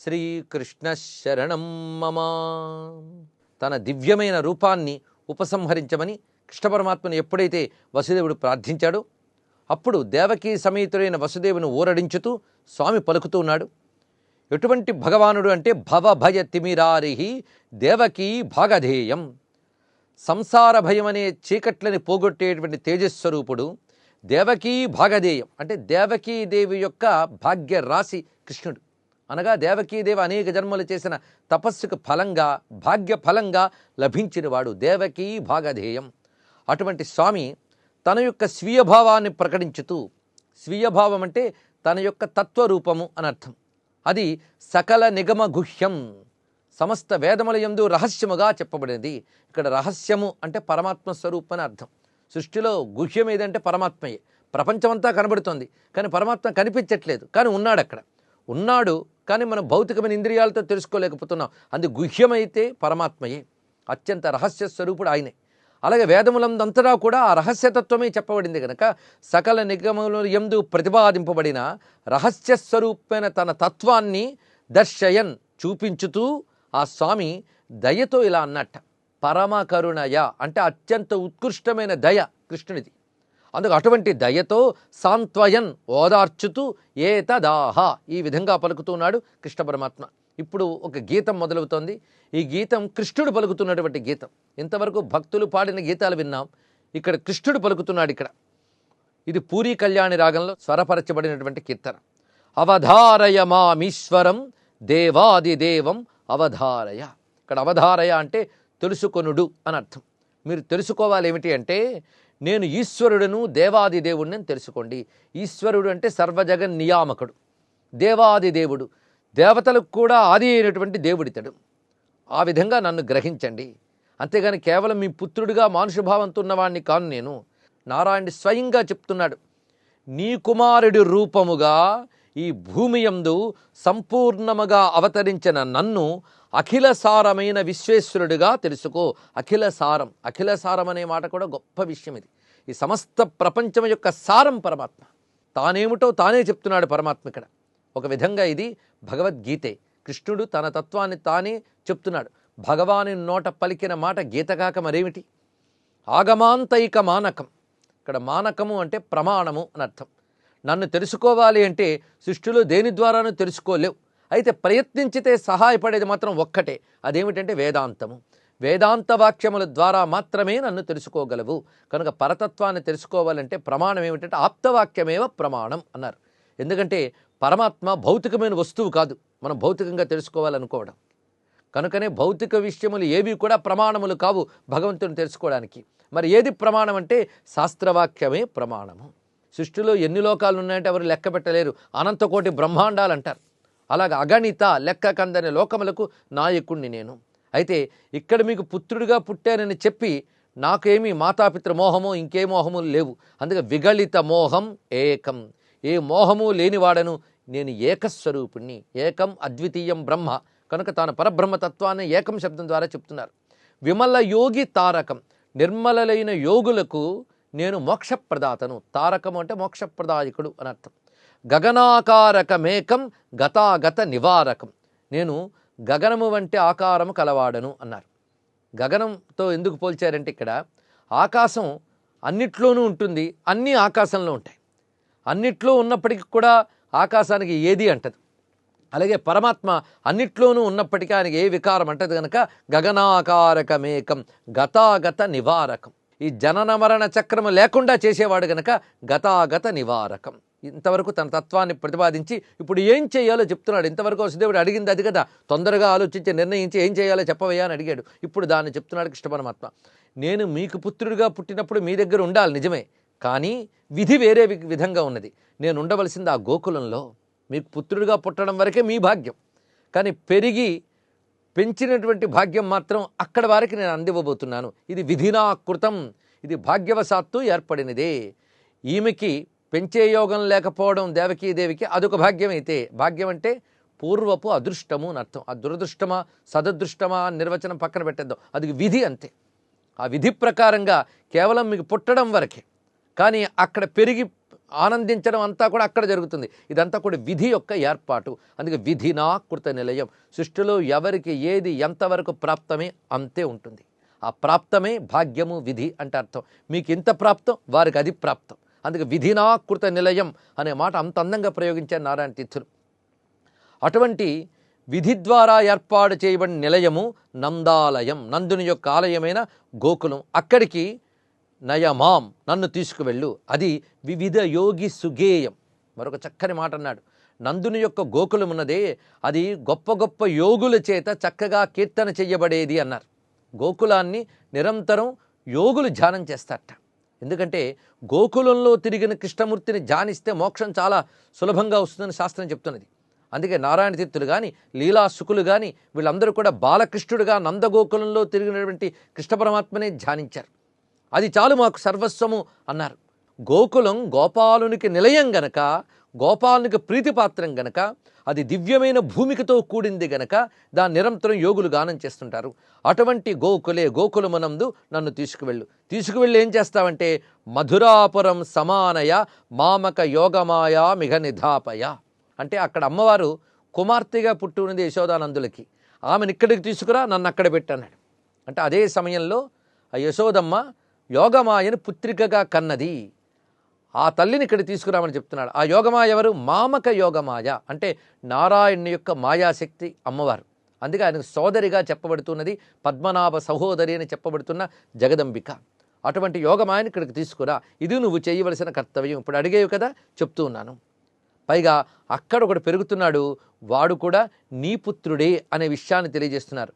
శ్రీకృష్ణ శరణం మమ తన దివ్యమైన రూపాన్ని ఉపసంహరించమని కృష్ణ పరమాత్మను ఎప్పుడైతే వసుదేవుడు ప్రార్థించాడో అప్పుడు దేవకీ సమేతుడైన వసుదేవుని ఊరడించుతూ స్వామి పలుకుతూ ఉన్నాడు. ఎటువంటి భగవానుడు అంటే భవ భయ తిమిరారిహి దేవకీ భాగధేయం. సంసార భయమనే చీకట్లని పోగొట్టేటువంటి తేజస్వరూపుడు దేవకీ భాగధేయం. అంటే దేవకీదేవి యొక్క భాగ్య రాశి కృష్ణుడు. అనగా దేవకీదేవి అనేక జన్మలు చేసిన తపస్సుకు ఫలంగా భాగ్య ఫలంగా లభించినవాడు దేవకీ భాగధేయం. అటువంటి స్వామి తన యొక్క స్వీయ భావాన్ని ప్రకటించుతూ స్వీయ భావం అంటే తన యొక్క తత్వరూపము అని అర్థం. అది సకల నిగమ గుహ్యం. సమస్త వేదముల యందు రహస్యముగా చెప్పబడినది. ఇక్కడ రహస్యము అంటే పరమాత్మ స్వరూపం అని అర్థం. సృష్టిలో గుహ్యం ఏదంటే పరమాత్మయే. ప్రపంచమంతా కనబడుతోంది. కానీ పరమాత్మ కనిపించట్లేదు. కానీ ఉన్నాడు అక్కడ ఉన్నాడు కానీ మనం భౌతికమైన ఇంద్రియాలతో తెలుసుకోలేకపోతున్నాం. అందు గుహ్యమైతే పరమాత్మయే. అత్యంత రహస్య స్వరూపుడు ఆయనే. అలాగే వేదములందంతటా కూడా ఆ రహస్యతత్వమే చెప్పబడింది కనుక సకల నిగమముల ఎందు ప్రతిపాదింపబడిన రహస్య స్వరూపమైన తన తత్వాన్ని దర్శయన్ చూపించుతూ ఆ స్వామి దయతో ఇలా అన్నట్ట. పరమ కరుణయ అంటే అత్యంత ఉత్కృష్టమైన దయ కృష్ణునిది. అందుకు అటువంటి దయతో సాంత్వయన్ ఓదార్చుతూ ఏతదాహ ఈ విధంగా పలుకుతున్నాడు కృష్ణ పరమాత్మ. ఇప్పుడు ఒక గీతం మొదలవుతోంది. ఈ గీతం కృష్ణుడు పలుకుతున్నటువంటి గీతం. ఇంతవరకు భక్తులు పాడిన గీతాలు విన్నాం. ఇక్కడ కృష్ణుడు పలుకుతున్నాడు ఇక్కడ. ఇది పూరి కళ్యాణి రాగంలో స్వరపరచబడినటువంటి కీర్తన. అవధారయ మామీశ్వరం దేవాదిదేవం అవధారయ. ఇక్కడ అవధారయ అంటే తెలుసుకొనుడు అని అర్థం. మీరు తెలుసుకోవాలి ఏమిటి అంటే నేను ఈశ్వరుడును దేవాది దేవుడిని అని తెలుసుకోండి. ఈశ్వరుడు అంటే సర్వజగన్ నియామకుడు. దేవాది దేవుడు. దేవతలకు కూడా ఆది అయినటువంటి దేవుడితడు. ఆ విధంగా నన్ను గ్రహించండి. అంతేగాని కేవలం మీ పుత్రుడిగా మానుషభావంతో ఉన్నవాడిని కాను నేను. నారాయణ స్వయంగా చెప్తున్నాడు నీ కుమారుడి రూపముగా ఈ భూమి యందు సంపూర్ణముగా అవతరించిన నన్ను అఖిల సారమైన విశ్వేశ్వరుడిగా తెలుసుకో. అఖిల సారం అనే మాట కూడా గొప్ప విషయం ఇది. ఈ సమస్త ప్రపంచం యొక్క సారం పరమాత్మ. తానేమిటో తానే చెప్తున్నాడు పరమాత్మ ఇక్కడ. ఒక విధంగా ఇది భగవద్గీతే. కృష్ణుడు తన తత్వాన్ని తానే చెప్తున్నాడు. భగవాని నోట పలికిన మాట గీత కాక మరేమిటి? ఆగమాంతైక మానకం. ఇక్కడ మానకము అంటే ప్రమాణము అని అర్థం. నన్ను తెలుసుకోవాలి అంటే సృష్టిలో దేని ద్వారానూ తెలుసుకోలేవు. అయితే ప్రయత్నించితే సహాయపడేది మాత్రం ఒక్కటే. అదేమిటంటే వేదాంతము. వేదాంత వాక్యముల ద్వారా మాత్రమే నన్ను తెలుసుకోగలవు. కనుక పరతత్వాన్ని తెలుసుకోవాలంటే ప్రమాణం ఏమిటంటే ఆప్తవాక్యమేవ ప్రమాణం అన్నారు. ఎందుకంటే పరమాత్మ భౌతికమైన వస్తువు కాదు. మనం భౌతికంగా తెలుసుకోవాలనుకోవడం. కనుకనే భౌతిక విషయములు ఏవి కూడా ప్రమాణములు కావు భగవంతుని తెలుసుకోవడానికి. మరి ఏది ప్రమాణం అంటే శాస్త్రవాక్యమే ప్రమాణము. సృష్టిలో ఎన్ని లోకాలు ఉన్నాయంటే ఎవరు లెక్క పెట్టలేరు. అనంతకోటి బ్రహ్మాండాలు అంటారు అలాగ అగణిత లెక్క కందని లోకములకు నాయకుణ్ణి నేను. అయితే ఇక్కడ మీకు పుత్రుడిగా పుట్టానని చెప్పి నాకేమీ మాతాపిత్ర మోహము ఇంకే మోహము లేవు. అందుకే విగళిత మోహం ఏకం. ఏ మోహము లేనివాడను నేను ఏకస్వరూపుణ్ణి. ఏకం అద్వితీయం బ్రహ్మ. కనుక తాను పరబ్రహ్మతత్వాన్ని ఏకం శబ్దం ద్వారా చెప్తున్నారు. విమల యోగి తారకం. నిర్మలలైన యోగులకు నేను మోక్షప్రదాతను. తారకం అంటే మోక్షప్రదాయకుడు అని అర్థం. గగనాకారకమేకం గతాగత నివారకం. నేను గగనము వంటి ఆకారము కలవాడను అన్నారు. గగనంతో ఎందుకు పోల్చారంటే ఇక్కడ ఆకాశం అన్నిట్లోనూ ఉంటుంది అన్నీ ఆకాశంలో ఉంటాయి. అన్నిట్లో ఉన్నప్పటికీ కూడా ఆకాశానికి ఏది అంటదు. అలాగే పరమాత్మ అన్నిట్లోనూ ఉన్నప్పటికీ ఆయనకి ఏ వికారం అంటది కనుక గగనాకారకమేకం గతాగత నివారకం. ఈ జనన మరణ చక్రము లేకుండా చేసేవాడు గనక గతాగత నివారకం. ఇంతవరకు తన తత్వాన్ని ప్రతిపాదించి ఇప్పుడు ఏం చేయాలో చెప్తున్నాడు. ఇంతవరకు వసుదేవుడు అడిగింది అది కదా. తొందరగా ఆలోచించి నిర్ణయించి ఏం చేయాలో చెప్పవయ్యా అని అడిగాడు. ఇప్పుడు దాన్ని చెప్తున్నాడు కృష్ణ పరమాత్మ. నేను మీకు పుత్రుడిగా పుట్టినప్పుడు మీ దగ్గర ఉండాలి నిజమే. కానీ విధి వేరే విధంగా ఉన్నది. నేను ఉండవలసింది ఆ గోకులంలో. మీకు పుత్రుడిగా పుట్టడం వరకే మీ భాగ్యం. కానీ పెరిగి పెంచినటువంటి భాగ్యం మాత్రం అక్కడ వారికి నేను అందివ్వబోతున్నాను. ఇది విధినాకృతం. ఇది భాగ్యవశాత్తు ఏర్పడినదే. ఈమెకి పెంచే యోగం లేకపోవడం దేవకీదేవికి అదొక భాగ్యం అయితే భాగ్యం అంటే పూర్వపు అదృష్టము అని అర్థం. ఆ దురదృష్టమా సదదృష్టమా అని నిర్వచనం పక్కన పెట్టేద్దాం. అది విధి అంతే. ఆ విధి ప్రకారంగా కేవలం మీకు పుట్టడం వరకే. కానీ అక్కడ పెరిగి ఆనందించడం అంతా కూడా అక్కడ జరుగుతుంది. ఇదంతా కూడా విధి యొక్క ఏర్పాటు. అందుకే విధినా కృత నిలయం. సృష్టిలో ఎవరికి ఏది ఎంతవరకు ప్రాప్తమే అంతే ఉంటుంది. ఆ ప్రాప్తమే భాగ్యము విధి అంటే అర్థం. మీకు ఇంత ప్రాప్తం వారికి అది ప్రాప్తం. అందుకే విధినా కృత నిలయం అనే మాట అంత అందంగా ప్రయోగించారు నారాయణ తీర్థులు. అటువంటి విధి ద్వారా ఏర్పాటు చేయబడిన నిలయము నందాలయం. నందుని యొక్క ఆలయమైన గోకులం. అక్కడికి నయమాం నన్ను తీసుకువెళ్ళు. అది వివిధ యోగి సుగేయం. మరొక చక్కని మాట అన్నాడు నందుని యొక్క గోకులం ఉన్నదే అది గొప్ప గొప్ప యోగుల చేత చక్కగా కీర్తన చెయ్యబడేది అన్నారు. గోకులాన్ని నిరంతరం యోగులు ధ్యానం చేస్తారట. ఎందుకంటే గోకులంలో తిరిగిన కృష్ణమూర్తిని ధ్యానిస్తే మోక్షం చాలా సులభంగా వస్తుందని శాస్త్రం చెప్తున్నది. అందుకే నారాయణ తీర్థులు కానీ లీలాసుకులు కానీ వీళ్ళందరూ కూడా బాలకృష్ణుడుగా నందగోకులంలో తిరిగినటువంటి కృష్ణ పరమాత్మనే ధ్యానించారు. అది చాలు మాకు సర్వస్వము అన్నారు. గోకులం గోపాలునికి నిలయం గనక గోపాలునికి ప్రీతిపాత్రం గనక అది దివ్యమైన భూమికతో కూడింది గనక దాన్ని నిరంతరం యోగులు గానం చేస్తుంటారు. అటువంటి గోకులే గోకులమునందు నన్ను తీసుకువెళ్ళు. తీసుకువెళ్ళి ఏం చేస్తావంటే మధురాపురం సమానయ మామక యోగమాయ మిగ నిధాపయ. అంటే అక్కడ అమ్మవారు కుమార్తెగా పుట్టి ఉన్నది యశోదానందులకి. ఆమెను ఇక్కడికి తీసుకురా నన్ను అక్కడ పెట్టన్నాడు. అంటే అదే సమయంలో ఆ యశోదమ్మ యోగమాయను పుత్రికగా కన్నది. ఆ తల్లిని ఇక్కడ తీసుకురామని చెప్తున్నాడు. ఆ యోగమాయ ఎవరు? మామక యోగమాయ. అంటే నారాయణుని యొక్క మాయాశక్తి అమ్మవారు. అందుకే ఆయనకు సోదరిగా చెప్పబడుతున్నది పద్మనాభ సహోదరి అని చెప్పబడుతున్న జగదంబిక. అటువంటి యోగమాయని ఇక్కడికి తీసుకురా. ఇది నువ్వు చేయవలసిన కర్తవ్యం. ఇప్పుడు అడిగేవి కదా చెప్తూ ఉన్నాను. పైగా అక్కడ ఒకడు పెరుగుతున్నాడు వాడు కూడా నీ పుత్రుడే అనే విషయాన్ని తెలియజేస్తున్నారు.